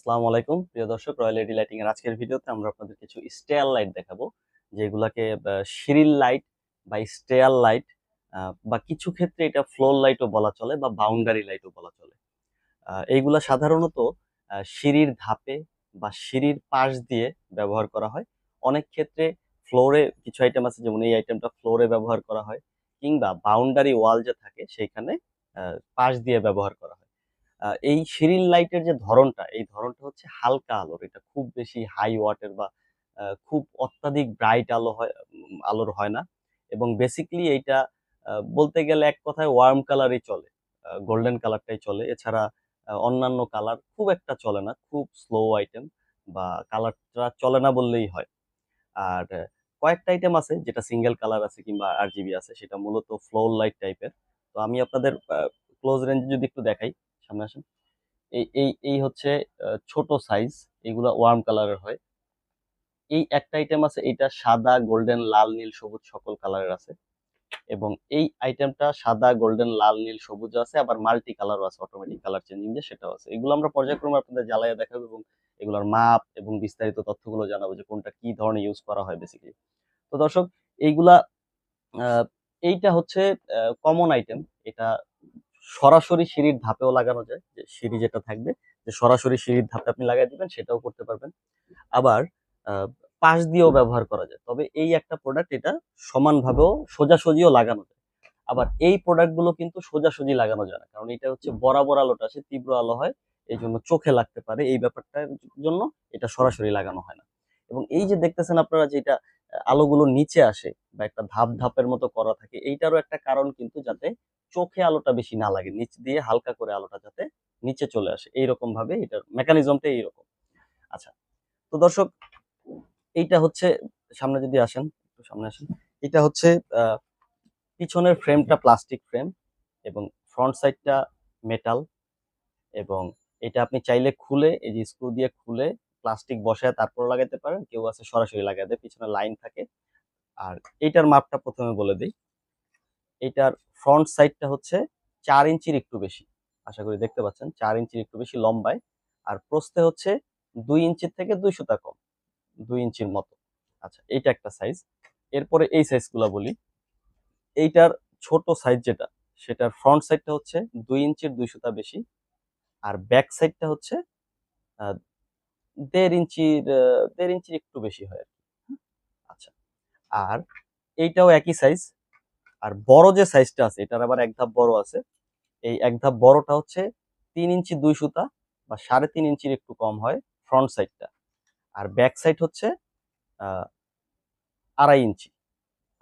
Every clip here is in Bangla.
আসসালামু আলাইকুম। প্রিয় দর্শক রয়্যাল এডি লাইটিং এর আজকের ভিডিওতে আমরা আপনাদের কিছু স্টেয়ার লাইট দেখাবো, যেগুলাকে সিরিল লাইট বা স্টেয়ার লাইট বা কিছু ক্ষেত্রে এটা ফ্লোর লাইটও বলা চলে বা বাউন্ডারি লাইটও বলা চলে। এইগুলা সাধারণত সিঁড়ির ধাপে বা সিঁড়ির পাশ দিয়ে ব্যবহার করা হয়। অনেক ক্ষেত্রে ফ্লোরে কিছু আইটেম আছে, যেমন এই আইটেমটা ফ্লোরে ব্যবহার করা হয়, কিংবা বাউন্ডারি ওয়াল যে থাকে সেইখানে পাশ দিয়ে ব্যবহার করা হয়। এই সিরিল লাইটের যে ধরনটা, এই ধরনটা হচ্ছে হালকা আলোর, এটা খুব বেশি হাই ওয়াটের বা খুব অত্যাধিক ব্রাইট আলো হয়, আলোর হয় না। এবং বেসিকলি এইটা বলতে গেলে এক কথায় ওয়ার্ম কালারই চলে গোল্ডেন কালারটাই চলে। এছাড়া অন্যান্য কালার খুব একটা চলে না, খুব স্লো আইটেম বা কালারটা চলে না বললেই হয়। আর কয়েকটা আইটেম আছে, যেটা সিঙ্গেল কালার আছে কিংবা আর জিবি আছে, সেটা মূলত ফ্লোর লাইট টাইপের তো আমি আপনাদের ক্লোজ রেঞ্জে যদি একটু দেখাই সামনে আসেন। এই এই এই হচ্ছে ছোট সাইজ এগুলা ওয়ার্ম কালারের হয়। এই একটা আইটেম আছে এটা সাদা গোল্ডেন লাল, নীল, সবুজ সকল কালারের আছে। এবং এই আইটেমটা সাদা গোল্ডেন লাল, নীল, সবুজ আছে, আবার মাল্টি কালারও আছে অটোমেটিক কালার চেঞ্জিং যে সেটাও আছে। এগুলো আমরা পর্যায়ক্রমে আপনাদের জ্বালাইয়া দেখাবো এবং এগুলোর মাপ এবং বিস্তারিত তথ্যগুলো জানাব যে কোনটা কি ধরনের ইউজ করা হয় বেসিক্যালি তো দর্শক, এইগুলা এইটা হচ্ছে কমন আইটেম এটা সরাসরি সিঁড়ির ধাপেও লাগানো যায়, যে সিঁড়ি যেটা থাকবে, যে সরাসরি সিঁড়ির ধাপে আপনি লাগাই দিবেন, সেটাও করতে পারবেন। আবার পাশ দিয়েও ব্যবহার করা যায়। তবে এই একটা প্রোডাক্ট এটা সমানভাবেও সোজাসুজিও লাগানো যায়। আবার এই প্রোডাক্টগুলো কিন্তু সোজাসুজি লাগানো যায় না, কারণ এটা হচ্ছে বরাবর আলোটা আসে তীব্র আলো হয়, এই জন্য চোখে লাগতে পারে। এই ব্যাপারটার জন্য এটা সরাসরি লাগানো হয় না। এবং এই যে দেখতেছেন আপনারা যেটা আলোগুলো নিচে আসে বা একটা ধাপ ধাপের মতো করা থাকে, এইটারও একটা কারণ কিন্তু যাতে চোখে আলোটা বেশি না লাগে, নিচ দিয়ে হালকা করে আলোটা যাতে নিচে চলে আসে। এইরকম ভাবে এটার মেকানিজমটা এইরকম। আচ্ছা তো দর্শক, এইটা হচ্ছে, সামনে যদি আসেন, একটু সামনে আসেন, এটা হচ্ছে পিছনের ফ্রেমটা প্লাস্টিক ফ্রেম এবং ফ্রন্ট সাইডটা মেটাল এবং এটা আপনি চাইলে খুলে, এই যে স্ক্রু দিয়ে খুলে প্লাস্টিক বসায় তারপর লাগাতে পারেন, কেউ আছে সরাসরি দেয়, পিছনে লাইন থাকে। আর এইটার মাপটা প্রথমে বলে দিই। এটার ফ্রন্ট সাইডটা হচ্ছে চার ইঞ্চির একটু বেশি। আশা করি দেখতে পাচ্ছেন, চার ইঞ্চির একটু বেশি লম্বায়। আর প্রস্থে হচ্ছে দুই ইঞ্চির থেকে দুই সুতা কম, দুই ইঞ্চির মতো। আচ্ছা এইটা একটা সাইজ এরপরে এই সাইজগুলো বলি। এইটার ছোট সাইজ যেটা, সেটার ফ্রন্ট সাইডটা হচ্ছে দুই ইঞ্চির দুই সুতা বেশি। আর ব্যাক সাইডটা হচ্ছে দেড় ইঞ্চির দেড় ইঞ্চির একটু বেশি হয় আচ্ছা আর এইটাও একই সাইজ আর বড় যে সাইজটা আছে এটার আবার এক ধাপ বড় আছে এই এক ধাপ বড়টা হচ্ছে তিন ইঞ্চি দুই সুতা বা সাড়ে তিন ইঞ্চির একটু কম হয় ফ্রন্ট সাইডটা আর ব্যাক সাইড হচ্ছে আড়াই ইঞ্চি।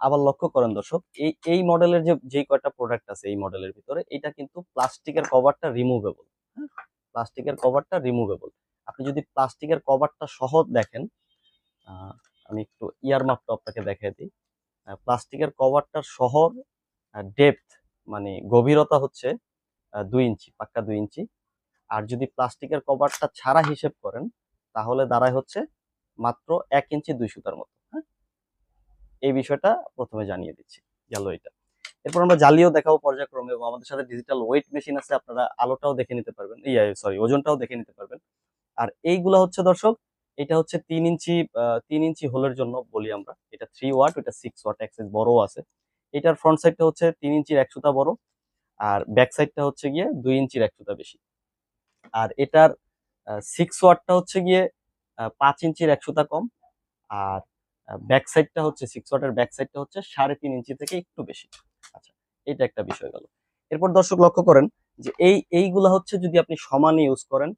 আবার লক্ষ্য করেন দর্শক এই এই মডেলের যে যেই কয়টা প্রোডাক্ট আছে এই মডেলের ভিতরে এটা কিন্তু প্লাস্টিকের কভারটা রিমুভেবল প্লাস্টিকের কভারটা রিমুভেবল আপনি যদি প্লাস্টিকের কভারটা সহ দেখেন আমি একটু ইয়ার মাপটা আপনাকে দেখিয়ে দিই। প্লাস্টিকের কভারটার শহর ডেপথ মানে গভীরতা হচ্ছে দুই ইঞ্চি, পাক্কা দুই ইঞ্চি। আর যদি প্লাস্টিকের কভারটা ছাড়া হিসেব করেন, তাহলে দাঁড়ায় হচ্ছে মাত্র এক ইঞ্চি দুই সুতার মতো হ্যাঁ? এই বিষয়টা প্রথমে জানিয়ে দিচ্ছি, গেল এটা। এরপর আমরা জালিও দেখাবো পর্যায়ক্রমে এবং আমাদের সাথে ডিজিটাল ওয়েট মেশিন আছে, আপনারা আলোটাও দেখে নিতে পারবেন, ইয়া সরি ওজনটাও দেখে নিতে পারবেন। আর এইগুলা হচ্ছে দর্শক, এটা হচ্ছে তিন ইঞ্চি তিন ইঞ্চি হোলের জন্য বলি আমরা। এটা থ্রি ওয়াট এটা সিক্স ওয়াট এক্সেস বড় আছে। এটার ফ্রন্ট সাইডটা হচ্ছে তিন ইঞ্চির এক সুতা বড় আর ব্যাক সাইডটা হচ্ছে গিয়ে দুই ইঞ্চির এক সুতা বেশি। আর এটার সিক্স ওয়াটটা হচ্ছে গিয়ে পাঁচ ইঞ্চির এক সুতা কম আর ব্যাক সাইডটা হচ্ছে সিক্স ওয়াটের ব্যাক সাইডটা হচ্ছে সাড়ে তিন ইঞ্চি থেকে একটু বেশি। আচ্ছা এটা একটা বিষয় গেল। এরপর দর্শক লক্ষ্য করেন যে এই, এইগুলা হচ্ছে যদি আপনি সমানে ইউজ করেন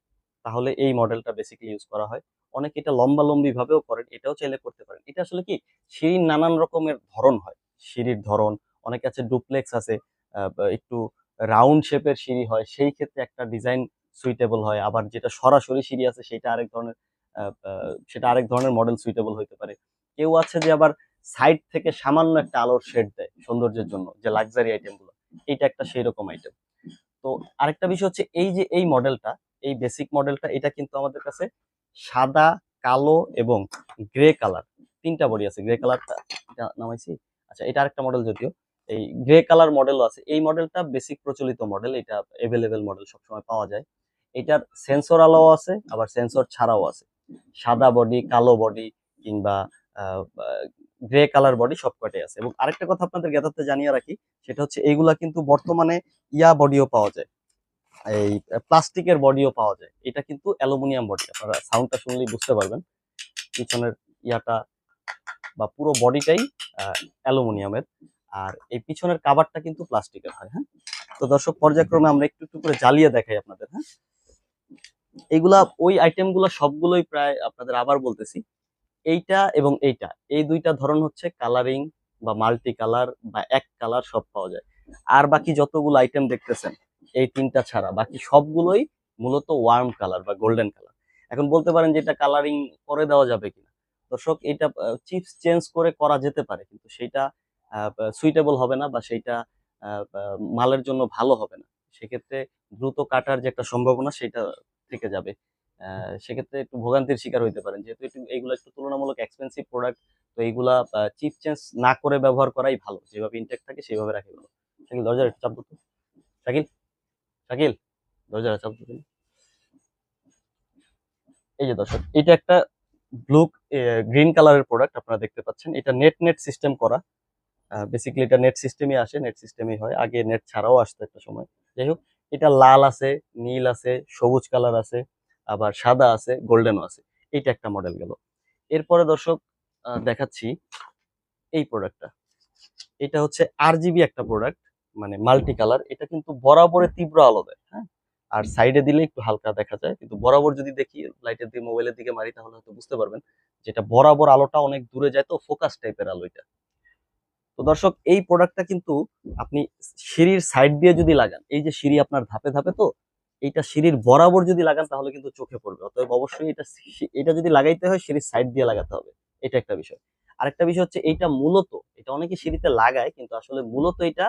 তাহলে এই মডেলটা বেসিক্যালি ইউজ করা হয়। অনেকে এটা লম্বা লম্বি ভাবেও করেন, এটাও চাইলে করতে পারেন। এটা আসলে কি সিঁড়ির নানান রকমের ধরন হয়। সিঁড়ির ধরন, অনেকে আছে ডুপ্লেক্স আছে একটু রাউন্ড শেপের সিঁড়ি হয়, সেই ক্ষেত্রে একটা ডিজাইন সুইটেবল হয়। আবার যেটা সরাসরি সিঁড়ি আছে, সেটা আরেক ধরনের সেটা আরেক ধরনের মডেল সুইটেবল হইতে পারে। কেউ আছে যে আবার সাইড থেকে সামান্য একটা আলোর শেড দেয় সৌন্দর্যের জন্য, যে লাক্সারি আইটেমগুলো। এইটা একটা সেই রকম আইটেম তো আরেকটা বিষয় হচ্ছে, এই যে এই মডেলটা এই বেসিক মডেলটা এটা কিন্তু আমাদের কাছে সাদা, কালো এবং গ্রে কালার তিনটা বডি আছে গ্রে কালারটা নামাইছি। আচ্ছা এটা আরেকটা মডেল যদিও, এই গ্রে কালার মডেলও আছে। এই মডেলটা বেসিক প্রচলিত মডেল এটা এভেলেবেল মডেল সবসময় পাওয়া যায়। এটার সেন্সর আলাও আছে, আবার সেন্সর ছাড়াও আছে। সাদা বডি কালো বডি কিংবা গ্রে কালার বডি সবকটাই আছে। এবং আরেকটা কথা আপনাদের জ্ঞাতার্থে জানিয়ে রাখি, সেটা হচ্ছে এইগুলা কিন্তু বর্তমানে ইয়া বডিও পাওয়া যায়। এই প্লাস্টিকের বডিও পাওয়া যায়। এটা কিন্তু অ্যালুমিনিয়াম বডি। আপনারা সাউন্ডটা শুনলেই বুঝতে পারবেন। পিছনের ইয়াটা বা পুরো বডিটাই অ্যালুমিনিয়ামের। আর এই পিছনের কাভারটা কিন্তু প্লাস্টিকের হয় হ্যাঁ? তো দর্শক, পর্যায়ক্রমে আমরা একটু একটু করে জ্বালিয়ে দেখাই আপনাদের হ্যাঁ? এইগুলা, ওই আইটেমগুলো সবগুলোই প্রায় আপনাদের আবার বলতেছি। এইটা এবং এইটা, এই দুইটা ধরন হচ্ছে কালারিং বা মাল্টি কালার বা এক কালার সব পাওয়া যায়। আর বাকি যতগুলো আইটেম দেখতেছেন এই তিনটা ছাড়া, বাকি সবগুলোই মূলত ওয়ার্ম কালার বা গোল্ডেন কালার এখন বলতে পারেন যে এটা কালারিং করে দেওয়া যাবে কিনা। দর্শক, এটা চিপস চেঞ্জ করে করা যেতে পারে, কিন্তু সেটা সুইটেবল হবে না বা সেইটা মালের জন্য ভালো হবে না। সেক্ষেত্রে দ্রুত কাটার যে একটা সম্ভাবনা, সেটা থেকে যাবে। সেক্ষেত্রে একটু ভোগান্তির শিকার হইতে পারেন। যেহেতু একটু এইগুলো একটু তুলনামূলক এক্সপেন্সিভ প্রোডাক্ট তো এইগুলা চিপ চেঞ্জ না করে ব্যবহার করাই ভালো। যেভাবে ইনটেক থাকে সেইভাবে রাখি ভালো। দরজার একটু চাপ শাকিল? শাকিল দরজার চাপ দিত এই যে দর্শক, এটা একটা ব্লু গ্রিন কালারের প্রোডাক্ট আপনারা দেখতে পাচ্ছেন। এটা নেট নেট সিস্টেম করা। বেসিক্যালি এটা নেট সিস্টেমই আসে নেট সিস্টেমই হয়। আগে নেট ছাড়াও আসতো একটা সময়। যাই হোক, এটা লাল আছে, নীল আছে, সবুজ কালার আছে, আবার সাদা আছে গোল্ডেনও আছে। এইটা একটা মডেল গেল। এরপরে দর্শক দেখাচ্ছি এই প্রোডাক্টটা এটা হচ্ছে আর একটা প্রোডাক্ট মানে মাল্টি কালার এটা কিন্তু বরাবরে তীব্র আলো দেয় হ্যাঁ? আর সাইডে দিলে একটু হালকা দেখা যায়, কিন্তু বরাবর যদি দেখি লাইটের দিকে মোবাইলের দিকে মারি, তাহলে হয়তো বুঝতে পারবেন যেটা বরাবর আলোটা অনেক দূরে যায়, তো ফোকাস টাইপের আলো এটা। তো দর্শক, এই প্রোডাক্টটা কিন্তু আপনি সিঁড়ির সাইড দিয়ে যদি লাগান, এই যে সিঁড়ি আপনার ধাপে ধাপে তো, এইটা সিঁড়ির বরাবর যদি লাগান, তাহলে কিন্তু চোখে পড়বে। অতএব অবশ্যই এটা এটা যদি লাগাইতে হয়, সিঁড়ির সাইড দিয়ে লাগাতে হবে, এটা একটা বিষয়। আরেকটা বিষয় হচ্ছে, এইটা মূলত, এটা অনেকে সিঁড়িতে লাগায়, কিন্তু আসলে মূলত এটা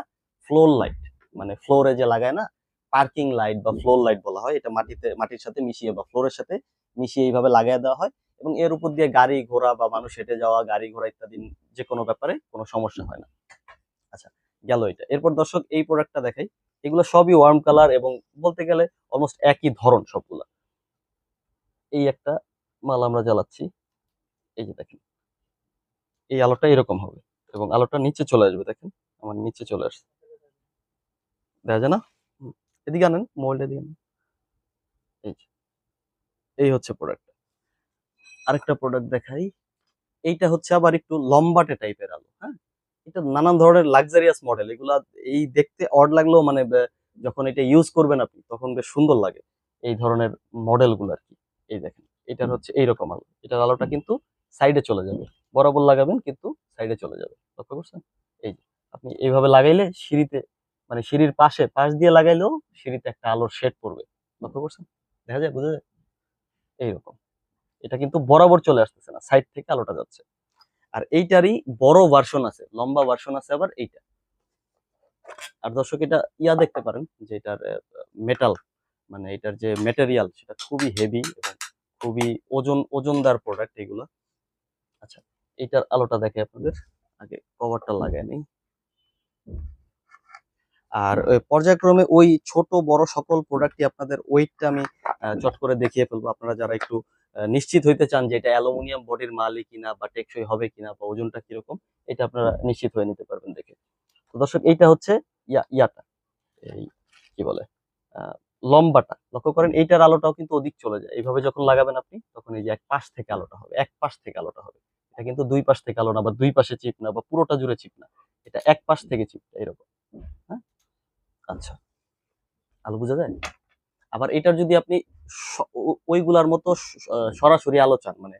ফ্লোর লাইট মানে ফ্লোরে যে লাগায় না পার্কিং লাইট বা ফ্লোর লাইট বলা হয়, এটা মাটিতে, মাটির সাথে মিশিয়ে বা ফ্লোরের সাথে মিশিয়ে এইভাবে লাগাই দেওয়া হয় এবং এর উপর দিয়ে গাড়ি ঘোড়া বা মানুষ হেঁটে যাওয়া, গাড়ি ঘোড়া ইত্যাদি যে কোনো ব্যাপারে কোনো সমস্যা হয় না। আচ্ছা গেল এটা। এরপর দর্শক, এই প্রোডাক্টটা দেখাই। এগুলো সবই ওয়ার্ম কালার এবং বলতে গেলে অলমোস্ট একই ধরন সবগুলা। এই একটা মাল আমরা জ্বালাচ্ছি। এই যে দেখেন। এই আলোটা এরকম হবে এবং আলোটা নিচে চলে আসবে, দেখেন। আমার নিচে চলে আসছে। দেখা যায় না। এদিকে আনেন মোবাইলটা দিয়ে আনেন। এই এই হচ্ছে প্রোডাক্ট আরেকটা প্রোডাক্ট দেখাই। এইটা হচ্ছে আবার একটু লম্বাটে টাইপের আলো হ্যাঁ? এটা নানান ধরনের লাক্সারিয়াস মডেল এগুলা এই দেখতে অড লাগলেও মানে যখন এটা ইউজ করবেন আপনি তখন বেশ সুন্দর লাগে এই ধরনের মডেলগুলো আর কি। এই দেখেন এটার হচ্ছে এইরকম আলো। এটার আলোটা কিন্তু সাইডে চলে যাবে। বরাবর লাগাবেন কিন্তু সাইডে চলে যাবে। লক্ষ্য করছেন? এই আপনি এইভাবে লাগাইলে সিঁড়িতে মানে সিঁড়ির পাশে, পাশ দিয়ে লাগাইলেও সিঁড়িতে একটা আলোর শেড পড়বে। লক্ষ্য করছেন? দেখা যায়, বোঝা যায়? এইরকম। এটা কিন্তু বরাবর চলে আসতেছে না, সাইড থেকে আলোটা যাচ্ছে। আর এইটারই বড় ভার্সন আছে, লম্বা ভার্সন আছে আবার এইটা। আর দর্শক, এটা ইয়া দেখতে পারেন যে এটার মেটাল মানে এটার যে মেটেরিয়াল সেটা খুবই হেভি এবং খুবই ওজন, ওজনদার প্রোডাক্ট এগুলো। আচ্ছা এটার আলোটা দেখে আপনাদের, আগে কভারটা লাগায় নেই। আর পর্যায়ক্রমে ওই ছোট, বড় সকল প্রোডাক্টই আপনাদের ওয়েটটা আমি চট করে দেখিয়ে ফেলব। আপনারা যারা একটু নিশ্চিত হইতে চান যে এটা অ্যালুমিনিয়াম বডির মালই কিনা বা টেকসই হবে কিনা বা ওজনটা কীরকম, এটা আপনারা নিশ্চিত হয়ে নিতে পারবেন দেখে। তো দর্শক, এইটা হচ্ছে ইয়া, ইয়াটা। এই কি বলে? লম্বাটা। লক্ষ্য করেন, এইটার আলোটাও কিন্তু ওদিক চলে যায়। এইভাবে যখন লাগাবেন আপনি, তখন এই যে এক পাশ থেকে আলোটা হবে, এক পাশ থেকে আলোটা হবে। এটা কিন্তু দুই পাশ থেকে আলো না বা দুই পাশে চিপ না বা পুরোটা জুড়ে চিপ না। এটা এক পাশ থেকে চিপটা, এরকম। হ্যাঁ? আচ্ছা। আলো বোঝা যায়? আবার এটার যদি আপনি ওইগুলার মতো সরাসরি আলো চান মানে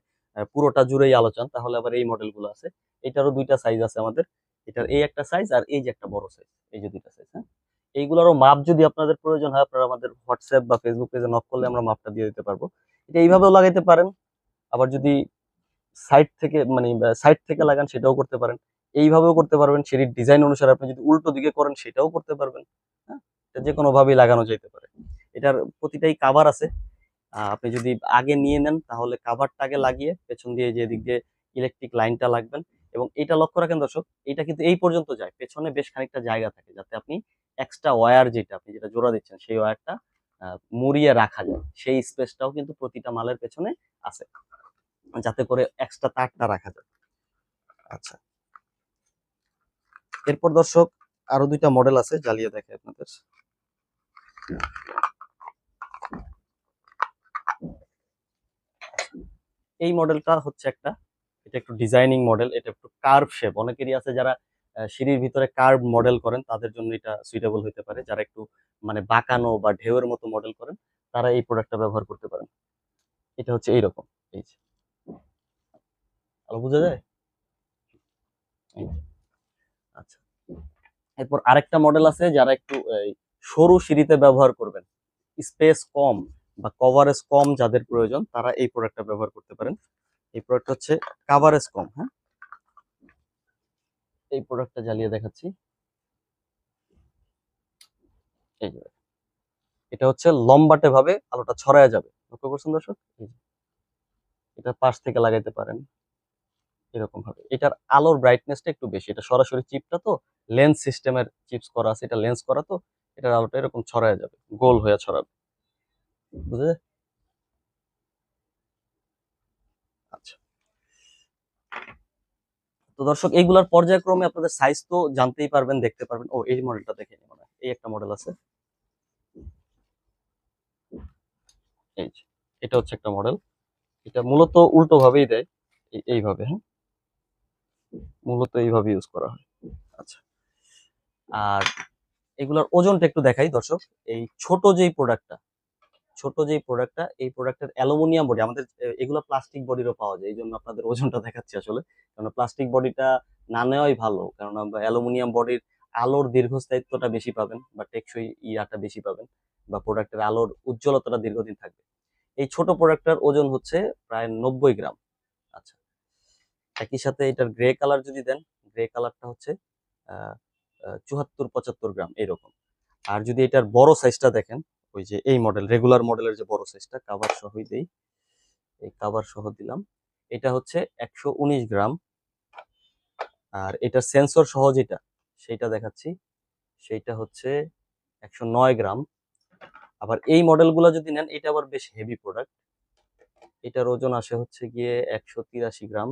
পুরোটা জুড়েই আলো চান, তাহলে আবার এই মডেলগুলো আছে। এটারও দুইটা সাইজ আছে আমাদের। এটার এই একটা সাইজ আর এই যে একটা বড় সাইজ এই যে দুইটা সাইজ হ্যাঁ? এইগুলোরও মাপ যদি আপনাদের প্রয়োজন হয়, আপনারা আমাদের হোয়াটসঅ্যাপ বা ফেসবুক পেজে নক করলে আমরা মাপটা দিয়ে দিতে পারব। এটা এইভাবেও লাগাইতে পারেন। আবার যদি সাইড থেকে মানে সাইড থেকে লাগান, সেটাও করতে পারেন। এইভাবেও করতে পারবেন। সেটির ডিজাইন অনুসারে আপনি যদি উল্টো দিকে করেন, সেটাও করতে পারবেন। যে কোনো ভাবেই লাগানো যেতে পারে। এটার প্রতিটাই কাভার আছে। আপনি যদি আগে নিয়ে নেন, তাহলে কাভারটা আগে লাগিয়ে পেছন দিয়ে যে দিক দিয়ে ইলেকট্রিক লাইনটা লাগবেন। এবং এটা লক্ষ্য রাখেন দর্শক, এটা কিন্তু এই পর্যন্ত যায়। পেছনে বেশ খানিকটা জায়গা থাকে, যাতে আপনি এক্সট্রা ওয়্যার যেটা, আপনি যেটা জোড়া দিচ্ছেন, সেই ওয়্যারটা মুড়িয়ে রাখা যায়। সেই স্পেসটাও কিন্তু প্রতিটা মালের পেছনে আছে। যাতে করে এক্সট্রা তারটা রাখা যায়। আচ্ছা। এরপর দর্শক, আরও দুইটা মডেল আছে, জ্বালিয়ে দেখে আপনাদের। এই মডেলটা হচ্ছে একটা, এটা একটু ডিজাইনিং মডেল এটা একটু কার্ভ শেপ অনেকেরই আছে যারা সিঁড়ির ভিতরে কার্ভ মডেল করেন, তাদের জন্য এটা সুইটেবল হতে পারে। যারা একটু মানে বাঁকানো বা ঢেউয়ের মতো মডেল করেন, তারা এই প্রোডাক্টটা ব্যবহার করতে পারেন। এটা হচ্ছে এইরকম, এই যে। আলো বোঝা যায়? আচ্ছা। এরপর আরেকটা মডেল আছে, যারা একটু সরু সিঁড়িতে ব্যবহার করবেন। স্পেস কম বা কভারেজ কম যাদের প্রয়োজন, তারা এই প্রোডাক্টটা ব্যবহার করতে পারেন। এই প্রোডাক্ট হচ্ছে কাভারেজ কম হ্যাঁ? এই প্রোডাক্টটা জ্বালিয়ে দেখাচ্ছি। এই যে এটা হচ্ছে লম্বাটে ভাবে আলোটা ছড়ায় যাবে। লক্ষ্য করছেন দর্শক। এটা পাশ থেকে লাগাইতে পারেন। এরকম ভাবে। এটার আলোর ব্রাইটনেসটা একটু বেশি। এটা সরাসরি চিপটা তো লেন্স সিস্টেমের চিপস করা আছে, এটা লেন্স করা তো এটার আলোটা এরকম ছড়ায় যাবে, গোল হয়ে ছড়াবে। বুঝা আচ্ছা। তো দর্শক, এইগুলার পর্যায়ক্রমে আপনাদের সাইজ তো জানতেই পারবেন, দেখতে পারবেন। ও, এই মডেলটা দেখে নিন মনে। এই একটা মডেল আছে। এই এটা হচ্ছে একটা মডেল এটা মূলত উল্টো ভাবেই দেয়। এই- এইভাবে হ্যাঁ? মূলত এইভাবে ইউজ করা হয়। আচ্ছা। আর এগুলোর ওজনটা একটু দেখাই, দর্শক। এই ছোট যেই প্রোডাক্টটা, ছোট যেই প্রোডাক্টটা, এই প্রোডাক্টের অ্যালুমিনিয়াম বডি, আমাদের এগুলো প্লাস্টিক বডিরও পাওয়া যায় এই জন্য আপনাদের ওজনটা দেখাচ্ছি আসলে। কারণ প্লাস্টিক বডিটা না নেওয়াই ভালো, কারণ অ্যালুমিনিয়াম বডির আলোর দীর্ঘস্থায়িত্বটা বেশি পাবেন বা টেকসই ইয়াটা বেশি পাবেন বা প্রোডাক্টের আলোর উজ্জ্বলতাটা দীর্ঘদিন থাকবে। এই ছোট প্রোডাক্টটার ওজন হচ্ছে প্রায় নব্বই গ্রাম। আচ্ছা একই সাথে এটার গ্রে কালার যদি দেন, গ্রে কালারটা হচ্ছে চুয়াত্তর পঁচাত্তর গ্রাম, এরকম। আর যদি এটার বড় সাইজটা দেখেন, ওই যে এই মডেল রেগুলার মডেলের যে বড় সাইজটা কাবার সহই দেই, এই কাবার সহ দিলাম। এটা হচ্ছে একশো উনিশ গ্রাম। আর এটার সেন্সর সহ যেটা, সেইটা দেখাচ্ছি। সেইটা হচ্ছে একশো নয় গ্রাম। আবার এই মডেলগুলো যদি নেন, এটা আবার বেশ হেভি প্রোডাক্ট এটার ওজন আসে হচ্ছে গিয়ে একশো তিরাশি গ্রাম।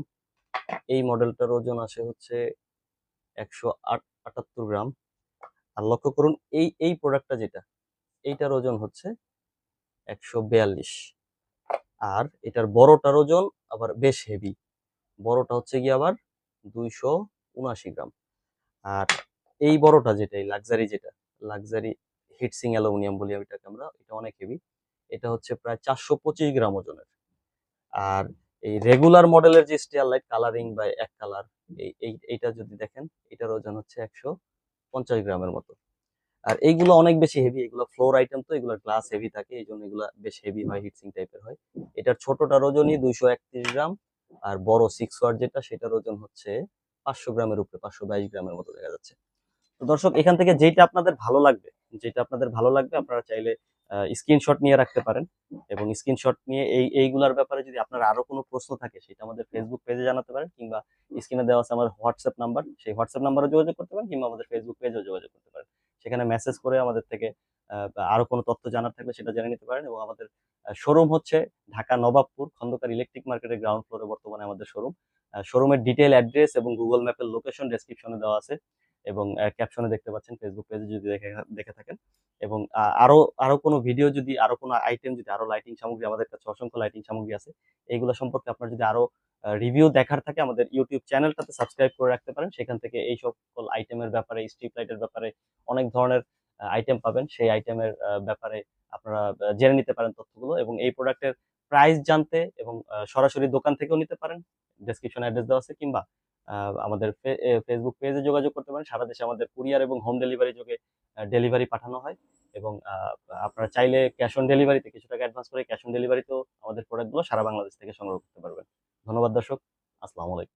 এই মডেলটার ওজন আসে হচ্ছে একশো আট আটাত্তর গ্রাম। আর লক্ষ্য করুন, এই এই প্রোডাক্টটা যেটা, এইটার ওজন হচ্ছে একশো বিয়াল্লিশ। আর এটার বড়টার ওজন আবার বেশ হেভি বড়টা হচ্ছে গিয়ে আবার দুইশো উনআশি গ্রাম। আর এই বড়টা যেটা, এই লাক্সারি যেটা লাক্সারি হিটসিং অ্যালুমিনিয়াম বলি এটাকে আমরা, এটা অনেক হেভি এটা হচ্ছে প্রায় চারশো পঁচিশ গ্রাম ওজনের। আর এই রেগুলার মডেলের যে স্টিয়ার লাইট কালারিং বা এক কালার এই, এই- এইটা যদি দেখেন, এটার ওজন হচ্ছে একশো পঞ্চাশ গ্রামের মতো। আর এইগুলো অনেক বেশি হেভি এগুলো ফ্লোর আইটেম তো এগুলো গ্লাস হেভি থাকে এই জন্য এগুলো বেশ হেভি হয় হিটসিং টাইপের হয়। এটার ছোটটার ওজনই দুইশো একত্রিশ গ্রাম, আর বড় সিক্স ওয়াট যেটা, সেটার ওজন হচ্ছে পাঁচশো গ্রামের উপরে, পাঁচশো বাইশ গ্রামের মতো দেখা যাচ্ছে। তো দর্শক, এখান থেকে যেটা আপনাদের ভালো লাগবে, যেটা আপনাদের ভালো লাগবে, আপনারা চাইলে স্ক্রিনশট নিয়ে রাখতে পারেন এবং স্ক্রিনশট নিয়ে এই এইগুলার ব্যাপারে যদি আপনার আরও কোনো প্রশ্ন থাকে সেটা আমাদের ফেসবুক পেজে জানাতে পারেন কিংবা স্ক্রিনে দেওয়া আছে আমাদের হোয়াটসঅ্যাপ নাম্বার সেই হোয়াটসঅ্যাপ নাম্বারে যোগাযোগ করতে পারেন কিংবা আমাদের ফেসবুক পেজেও যোগাযোগ করতে পারেন। সেখানে মেসেজ করে আমাদের থেকে আহ, বা আরও কোনো তথ্য জানার থাকলে সেটা জেনে নিতে পারেন এবং আমাদের শোরুম হচ্ছে ঢাকা নবাবপুর খন্দকার ইলেকট্রিক মার্কেটের গ্রাউন্ড ফ্লোরে বর্তমানে আমাদের শোরুম শোরুমের ডিটেল অ্যাড্রেস এবং গুগল ম্যাপের লোকেশন ডেসক্রিপশনে দেওয়া আছে। এবং ক্যাপশনে দেখতে পাচ্ছেন ফেসবুক পেজে যদি দেখে দেখে থাকেন। এবং আরও আরও কোনো ভিডিও যদি, আরও কোনো আইটেম যদি, আরও লাইটিং সামগ্রী আমাদের কাছে অসংখ্য লাইটিং সামগ্রী আছে, এইগুলো সম্পর্কে আপনার যদি আরও রিভিউ দেখার থাকে, আমাদের ইউটিউব চ্যানেলটাতে সাবস্ক্রাইব করে রাখতে পারেন। সেখান থেকে এই সকল আইটেমের ব্যাপারে স্ট্রিপ লাইটের ব্যাপারে অনেক ধরনের আইটেম পাবেন। সেই আইটেমের ব্যাপারে আপনারা জেনে নিতে পারেন তথ্যগুলো এবং এই প্রোডাক্টের প্রাইস জানতে এবং সরাসরি দোকান থেকেও নিতে পারেন। ডেসক্রিপশন অ্যাড্রেস দেওয়া আছে কিংবা আমাদের ফেসবুক পেজে যোগাযোগ করতে পারেন। সারা দেশে আমাদের কুরিয়ার এবং হোম ডেলিভারি যোগে ডেলিভারি পাঠানো হয় এবং আপনারা চাইলে ক্যাশ অন ডেলিভারিতে কিছু টাকা অ্যাডভান্স করে ক্যাশ অন ডেলিভারিতেও আমাদের প্রোডাক্টগুলো সারা বাংলাদেশ থেকে সংগ্রহ করতে পারবেন। ধন্যবাদ দর্শক। আসসালামু আলাইকুম।